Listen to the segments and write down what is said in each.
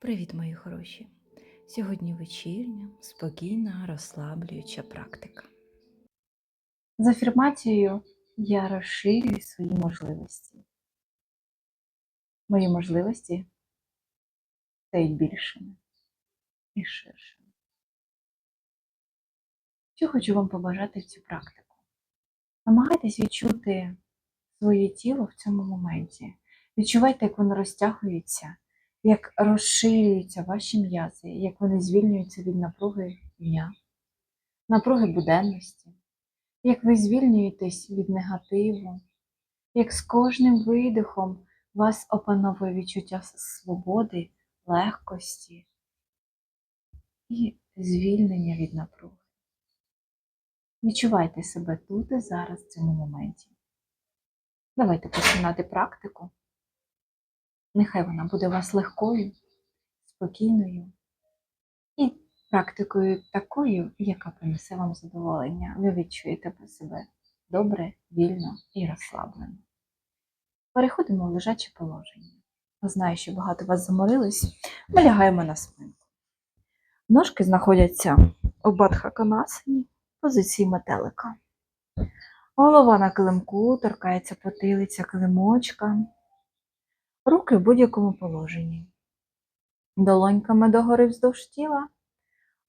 Привіт, мої хороші! Сьогодні вечірня, спокійна, розслаблююча практика. З афірмацією я розширюю свої можливості. Мої можливості стають більшими і ширшими. Що хочу вам побажати в цю практику? Намагайтесь відчути своє тіло в цьому моменті. Відчувайте, як воно розтягується, як розширюються ваші м'язи, як вони звільнюються від напруги дня, напруги буденності як ви звільнюєтесь від негативу, як з кожним видихом вас опановує відчуття свободи, легкості і звільнення від напруги. Відчувайте себе тут і зараз в цьому моменті. Давайте починати практику. Нехай вона буде у вас легкою, спокійною і практикою такою, яка принесе вам задоволення. Ви відчуєте про себе добре, вільно і розслаблено. Переходимо в лежаче положення. Знаю, що багато вас заморились. Ми лягаємо на спинку. Ножки знаходяться у бадхаканасані, позиції метелика. Голова на килимку, торкається потилиця килимочка. Руки в будь-якому положенні. Долоньками догори вздовж тіла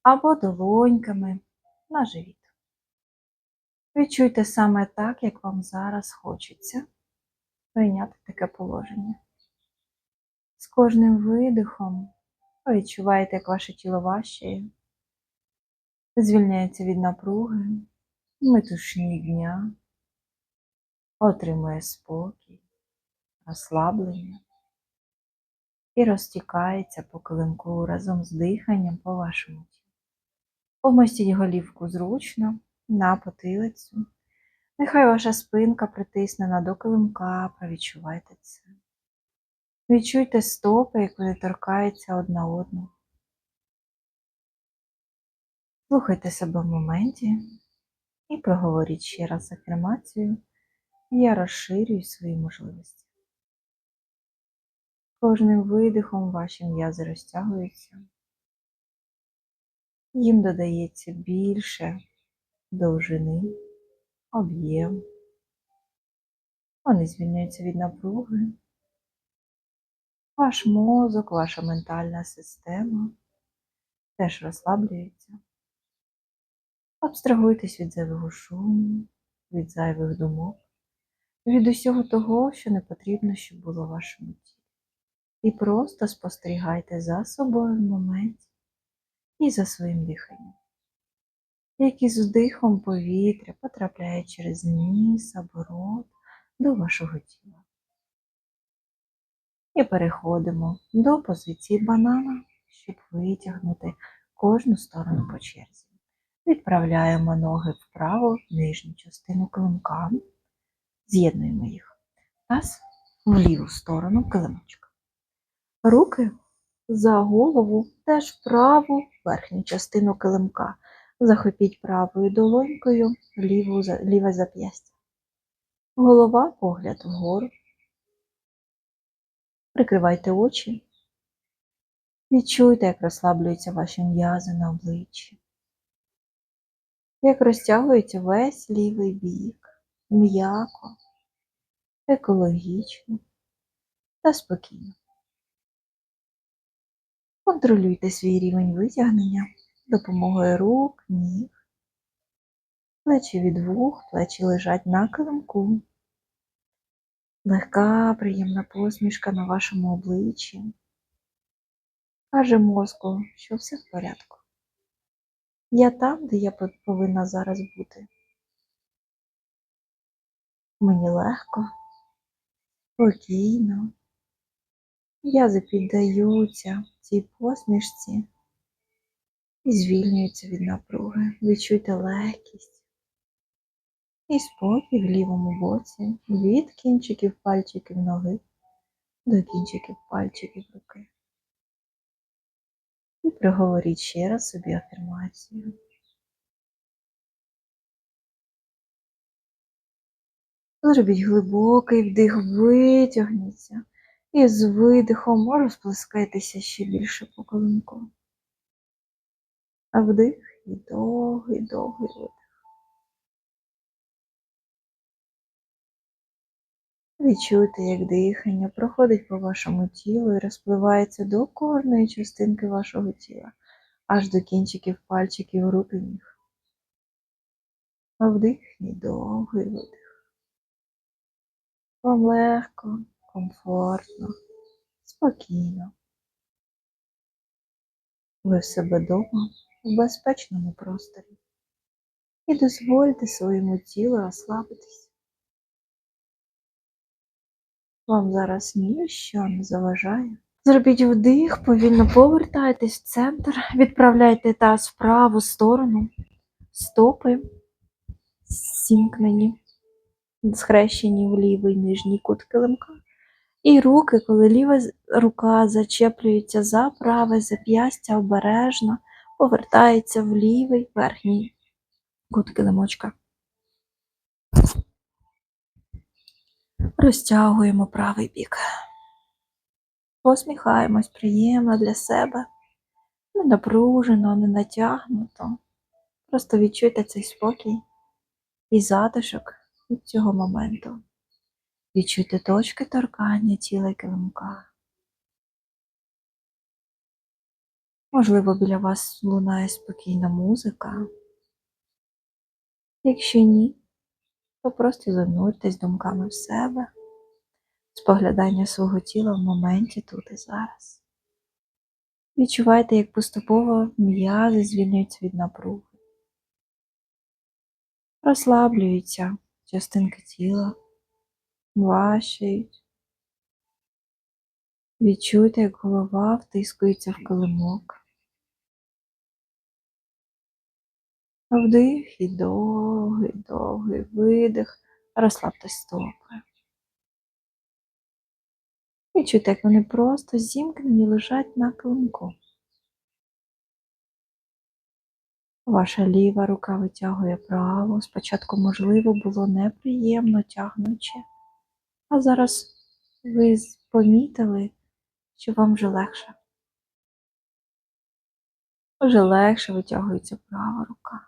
або долоньками на живіт. Відчуйте саме так, як вам зараз хочеться прийняти таке положення. З кожним видихом ви відчуваєте, як ваше тіло важчає, звільняється від напруги, метушні дня, отримує спокій, розслаблення і розтікається по килимку разом з диханням по вашому тілу. Помостіть голівку зручно на потилицю. Нехай ваша спинка притиснена до килимка, провідчувайте це. Відчуйте стопи, як вони торкаються одна одну. Слухайте себе в моменті і проговоріть ще раз афірмацію. Я розширюю свої можливості. Кожним видихом ваші м'язи розтягуються їм додається більше довжини, об'єм. Вони звільняються від напруги. Ваш мозок, ваша ментальна система теж розслаблюється. Абстрагуйтесь від зайвого шуму, від зайвих думок, від усього того, що не потрібно, щоб було в вашому тілі. І просто спостерігайте за собою в моменті і за своїм диханням. Як із вдихом повітря потрапляє через ніс або рот до вашого тіла. І переходимо до позиції банана, щоб витягнути кожну сторону по черзі. Відправляємо ноги вправо нижню частину килимка, з'єднуємо їх. Таз в ліву сторону килимочка. Руки за голову теж праву верхню частину килимка. Захопіть правою долонькою ліву, ліве зап'ястя. Голова, погляд вгору. Прикривайте очі. Відчуйте, як розслаблюються ваші м'язи на обличчі. Як розтягується весь лівий бік, м'яко, екологічно та спокійно. Контролюйте свій рівень витягнення допомогою рук, ніг. Плечі від вух, плечі лежать на килимку. Легка, приємна посмішка на вашому обличчі. Каже мозку, що все в порядку. Я там, де я повинна зараз бути. Мені легко, спокійно. М'язи піддаються цій посмішці і звільнюються від напруги. Відчуйте легкість і спокій в лівому боці від кінчиків пальчиків ноги до кінчиків пальчиків руки. І проговоріть ще раз собі афірмацію. Зробіть глибокий вдих, витягніться І з видихом розплескайтеся ще більше по колинку. А вдих і довгий, довгий видих. Відчуйте, як дихання проходить по вашому тілу і розпливається до кожної частинки вашого тіла, аж до кінчиків пальчиків рук і ніг. А вдих і довгий видих. Вам легко, комфортно, спокійно. Ви в себе вдома в безпечному просторі. І дозвольте своєму тілу розслабитись. Вам зараз ніщо не заважає. Зробіть вдих, повільно повертайтесь в центр, відправляйте таз в праву сторону, стопи зімкнені, схрещені в лівий нижній кут килимка. І руки, коли ліва рука зачеплюється за праве зап'ястя обережно, повертається в лівий верхній кут килимочка. Розтягуємо правий бік. Посміхаємось приємно для себе, не напружено, не натягнуто. Просто відчуйте цей спокій і затишок від цього моменту. Відчуйте точки торкання тіла килимка. Можливо, біля вас лунає спокійна музика. Якщо ні, то просто зануртесь думками в себе, споглядання свого тіла в моменті тут і зараз. Відчувайте, як поступово м'язи звільнюються від напруги. Розслаблюються частинки тіла, важчають. Відчуйте, як голова втискується в килимок. Вдих і довгий, довгий видих. Розслабте стопи. Відчуйте, як вони просто зімкнені лежать на килимку. Ваша ліва рука витягує праву. Спочатку, можливо, було неприємно тягнуче, а зараз ви помітили, що вам вже легше. Вже легше витягується права рука.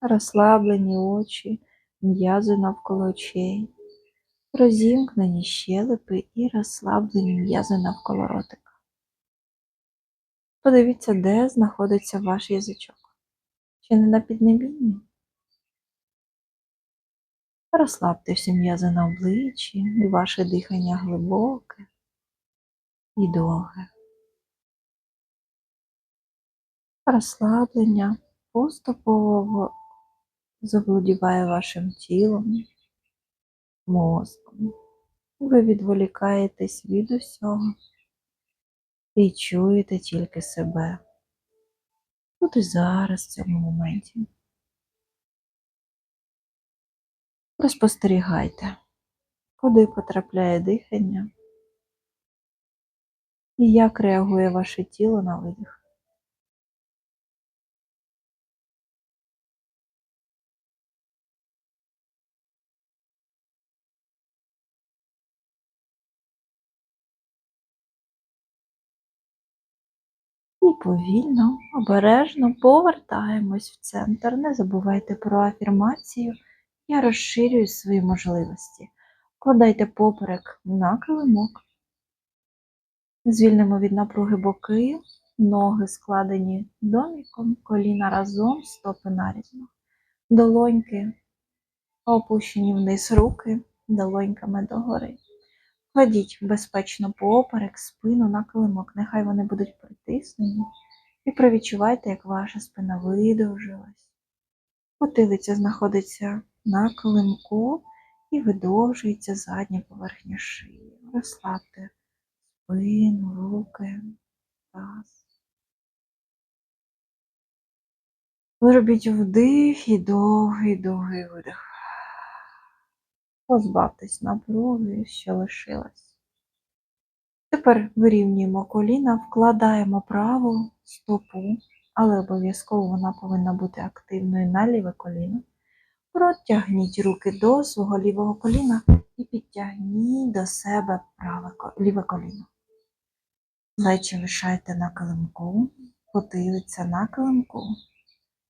Розслаблені очі, м'язи навколо очей, розімкнені щелепи і розслаблені м'язи навколо ротика. Подивіться, де знаходиться ваш язичок. Чи не на піднебінні? Розслабте всі м'язи на обличчі, і ваше дихання глибоке і довге. Розслаблення поступово заволодіває вашим тілом, мозком. Ви відволікаєтесь від усього і чуєте тільки себе. Тут і зараз, в цьому моменті. Розпостерігайте, куди потрапляє дихання і як реагує ваше тіло на видих. І повільно, обережно повертаємось в центр. Не забувайте про афірмацію. Я розширюю свої можливості. Кладайте поперек на килимок. Звільнимо від напруги боки, ноги складені доміком, коліна разом, стопи нарізно. Долоньки опущені вниз руки, долоньками догори. Кладіть безпечно поперек, спину на килимок, нехай вони будуть притиснені. І провідчувайте, як ваша спина видовжилась. Потилиця знаходиться на килимку і видовжується задня поверхня шиї. Розслабте спину, руки, таз. Зробіть вдих і довгий, довгий видих. Позбавтесь напруги, що лишилась. Тепер вирівнюємо коліна, вкладаємо праву стопу, але обов'язково вона повинна бути активною на ліве коліно. Протягніть руки до свого лівого коліна і підтягніть до себе праве, ліве коліно. Плечі лишайте на килимку, потилиця на килимку.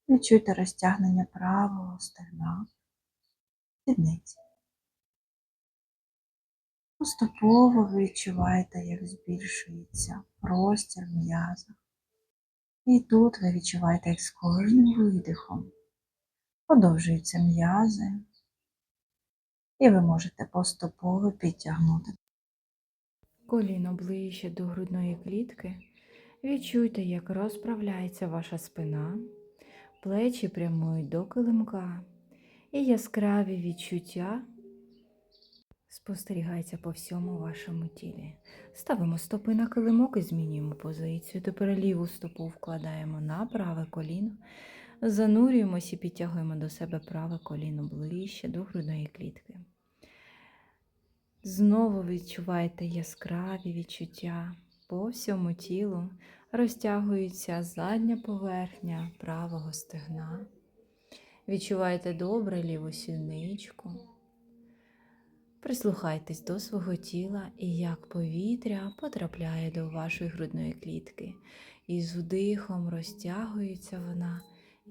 Відчуйте розтягнення правого стегна, сідниці. Поступово відчуваєте, як збільшується простір в м'язах. І тут ви відчуваєте, як з кожним видихом подовжуються м'язи, і ви можете поступово підтягнути. Коліно ближче до грудної клітки. Відчуйте, як розправляється ваша спина, плечі прямують до килимка, і яскраві відчуття спостерігаються по всьому вашому тілі. Ставимо стопи на килимок і змінюємо позицію. Тепер ліву стопу вкладаємо на праве коліно, занурюємося і підтягуємо до себе праве коліно ближче до грудної клітки. Знову відчуваєте яскраві відчуття по всьому тілу, розтягується задня поверхня правого стегна. Відчуваєте добре ліву сідничку. Прислухайтесь до свого тіла і як повітря потрапляє до вашої грудної клітки. І з вдихом розтягується вона,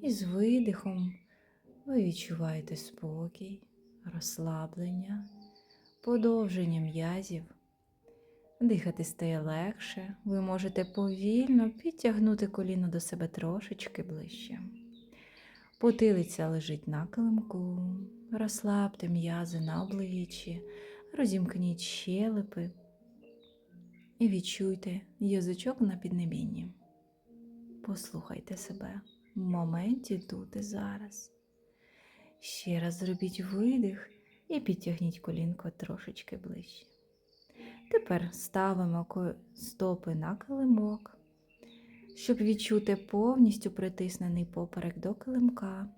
і з видихом ви відчуваєте спокій, розслаблення подовження м'язів. Дихати стає легше, ви можете повільно підтягнути коліно до себе трошечки ближче. Потилиця лежить на килимку, розслабте м'язи на обличчі, розімкніть щелепи і відчуйте язичок на піднебінні. Послухайте себе в моменті тут і зараз. Ще раз зробіть видих і підтягніть колінко трошечки ближче. Тепер ставимо стопи на килимок, щоб відчути повністю притиснений поперек до килимка.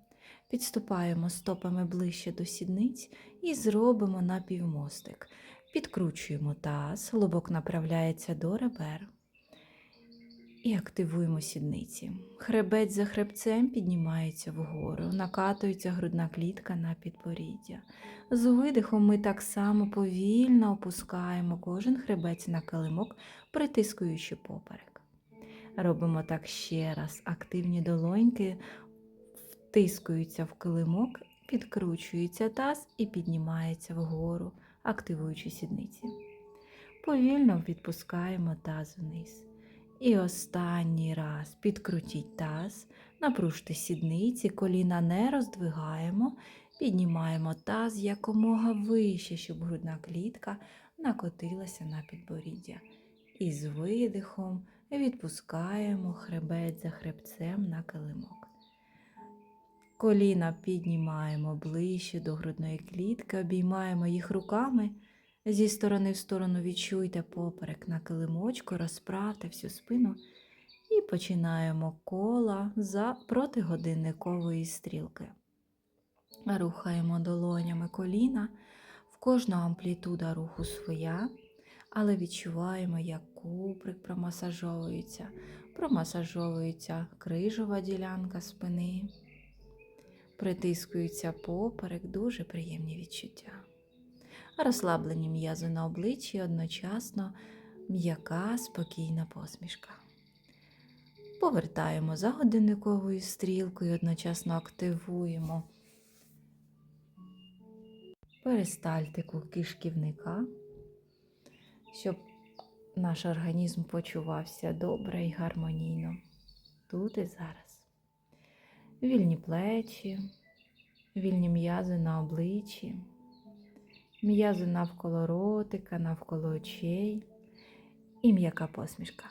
Підступаємо стопами ближче до сідниць і зробимо напівмостик. Підкручуємо таз, лобок направляється до ребер. І активуємо сідниці. Хребець за хребцем піднімається вгору, накатується грудна клітка на підборіддя. З видихом ми так само повільно опускаємо кожен хребець на килимок, притискуючи поперек. Робимо так ще раз. Активні долоньки втискуються в килимок, підкручується таз і піднімається вгору, активуючи сідниці. Повільно відпускаємо таз вниз. І останній раз підкрутіть таз, напружте сідниці, коліна не роздвигаємо, піднімаємо таз якомога вище, щоб грудна клітка накотилася на підборіддя. І з видихом відпускаємо хребець за хребцем на килимок. Коліна піднімаємо ближче до грудної клітки, обіймаємо їх руками. Зі сторони в сторону відчуйте поперек на килимочку, розправте всю спину. І починаємо кола за протигодинникової стрілки. Рухаємо долонями коліна, в кожного амплітуда руху своя, але відчуваємо, як куприк промасажовується, промасажовується крижова ділянка спини, притискується поперек, дуже приємні відчуття розслаблені м'язи на обличчі, одночасно м'яка, спокійна посмішка. Повертаємо за годинниковою стрілкою, одночасно активуємо перистальтику кишківника, щоб наш організм почувався добре і гармонійно тут і зараз. Вільні плечі, вільні м'язи на обличчі м'язи навколо ротика, навколо очей і м'яка посмішка.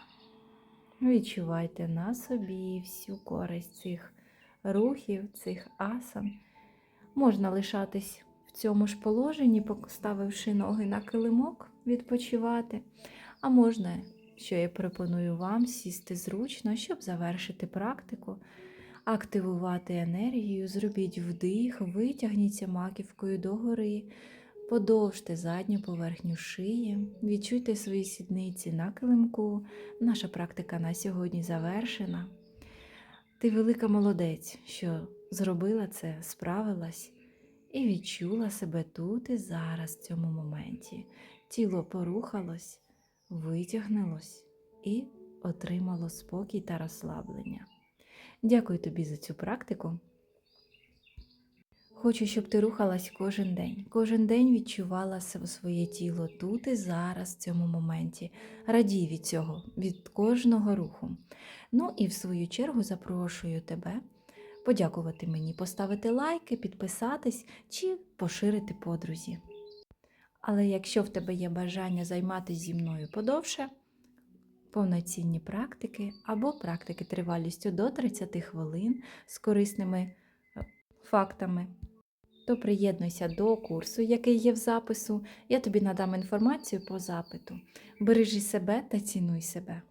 Відчувайте на собі всю користь цих рухів, цих асан. Можна лишатись в цьому ж положенні, поставивши ноги на килимок, відпочивати. А можна, що я пропоную вам, сісти зручно, щоб завершити практику, активувати енергію, зробіть вдих, витягніться маківкою догори. Подовжте задню поверхню шиї, відчуйте свої сідниці на килимку. Наша практика на сьогодні завершена. Ти велика молодець, що зробила це, справилась. і відчула себе тут і зараз в цьому моменті. Тіло порухалось, витягнулось і отримало спокій та розслаблення. Дякую тобі за цю практику. Хочу, щоб ти рухалась кожен день. Кожен день відчувала своє тіло тут і зараз, в цьому моменті. Радій від цього, від кожного руху. Ну і в свою чергу запрошую тебе подякувати мені, поставити лайки, підписатись чи поширити подрузі. Але якщо в тебе є бажання займатися зі мною подовше, повноцінні практики або практики тривалістю до 30 хвилин з корисними е, фактами, то приєднуйся до курсу, який є в запису. Я тобі надам інформацію по запиту. Бережи себе та цінуй себе.